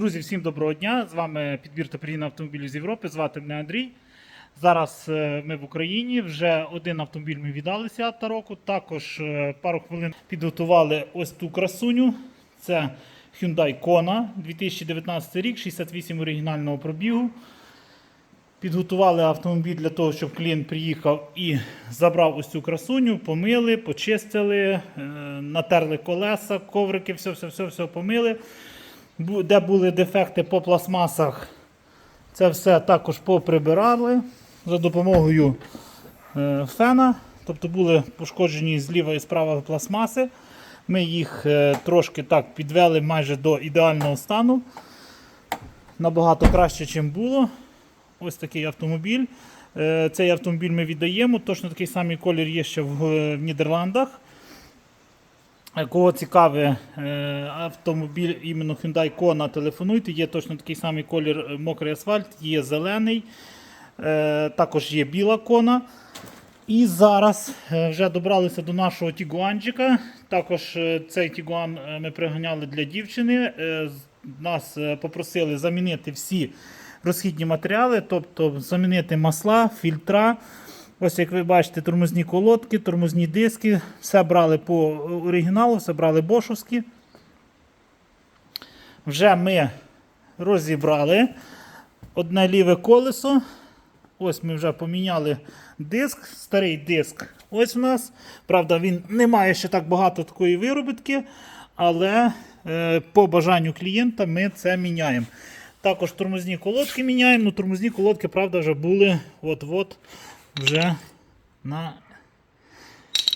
Друзі, всім доброго дня! З вами підбір та перегін автомобілів з Європи. Звати мене Андрій. Зараз е, ми в Україні. Вже один автомобіль ми віддали свята року. Також е, пару хвилин підготували ось ту красуню. Це Hyundai Kona 2019 рік, 68 оригінального пробігу. Підготували автомобіль для того, щоб клієнт приїхав і забрав ось цю красуню, помили, почистили, е, натерли колеса, коврики, все, все, все, все помили. Де були дефекти по пластмасах, це все також поприбирали за допомогою е, фена. Тобто були пошкоджені зліва і справа пластмаси. Ми їх е, трошки так підвели майже до ідеального стану. Набагато краще, ніж було. Ось такий автомобіль. Е, Цей автомобіль ми віддаємо. Точно такий самий колір є ще в Нідерландах. Кого цікавий е, автомобіль іменно Hyundai Kona, телефонуйте. Є точно такий самий колір е, мокрий асфальт, є зелений, е, також є біла кона. І зараз вже добралися до нашого Тігуанчика. Також цей Тігуан ми приганяли для дівчини. Нас попросили замінити всі розхідні матеріали, тобто замінити масла, фільтра. Ось як ви бачите, тормозні колодки, тормозні диски. Все брали по оригіналу, все брали бошовські. Вже ми розібрали одне ліве колесо. Ось ми вже поміняли диск, старий диск. Ось у нас. Правда, він не має ще так багато такої виробітки, але е, по бажанню клієнта ми це міняємо. Також тормозні колодки міняємо. Ну, тормозні колодки, правда, вже були от-от вже на,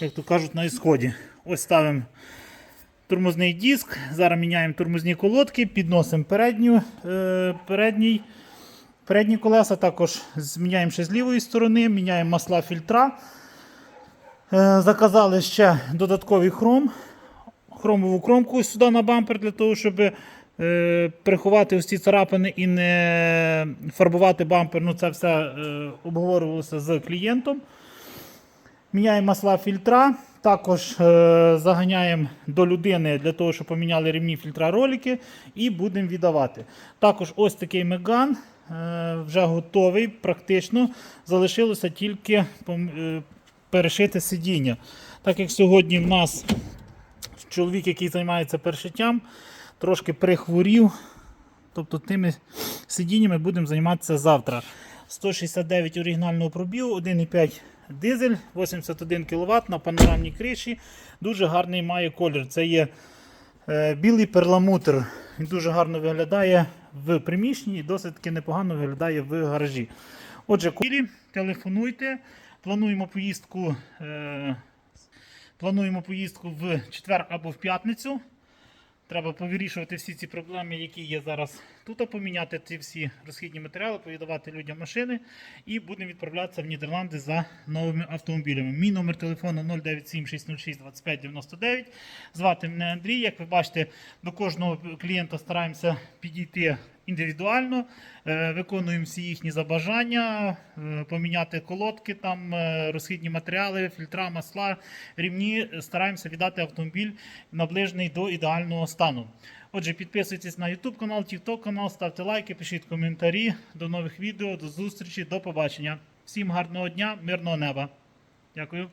як то кажуть, на ісході. Ось ставимо тормозний диск. Зараз міняємо тормозні колодки, підносимо передню, е, передній. Передні колеса також зміняємо ще з лівої сторони, міняємо масла фільтра. Е, Заказали ще додатковий хром, хромову кромку сюди на бампер для того, щоб приховати ось ці царапини і не фарбувати бампер. Ну, це все е, обговорювалося з клієнтом. Міняємо масла фільтра. Також е, заганяємо до людини для того, щоб поміняли ремні фільтра ролики, і будемо віддавати. Також ось такий меган е, вже готовий, практично. Залишилося тільки е, перешити сидіння. Так як сьогодні в нас чоловік, який займається перешиттям, трошки прихворів. Тобто тими сидіннями будемо займатися завтра. 169 оригінального пробігу, 1,5 дизель, 81 кВт на панорамній криші. Дуже гарний має колір. Це є е, білий перламутр. Він дуже гарно виглядає в приміщенні і досить таки непогано виглядає в гаражі. Отже, кулі, телефонуйте. Плануємо поїздку, е, плануємо поїздку в четвер або в п'ятницю. Треба повирішувати всі ці проблеми, які є зараз тут, поміняти ці всі розхідні матеріали, повідавати людям машини і будемо відправлятися в Нідерланди за новими автомобілями. Мій номер телефону 097 606 25 99. Звати мене Андрій. Як ви бачите, до кожного клієнта стараємося підійти індивідуально, Е, виконуємо всі їхні забажання, е, поміняти колодки, там, е, розхідні матеріали, фільтра, масла, рівні. Стараємося віддати автомобіль наближений до ідеального стану. Отже, підписуйтесь на YouTube канал, TikTok канал, ставте лайки, пишіть коментарі. До нових відео, до зустрічі, до побачення. Всім гарного дня, мирного неба. Дякую.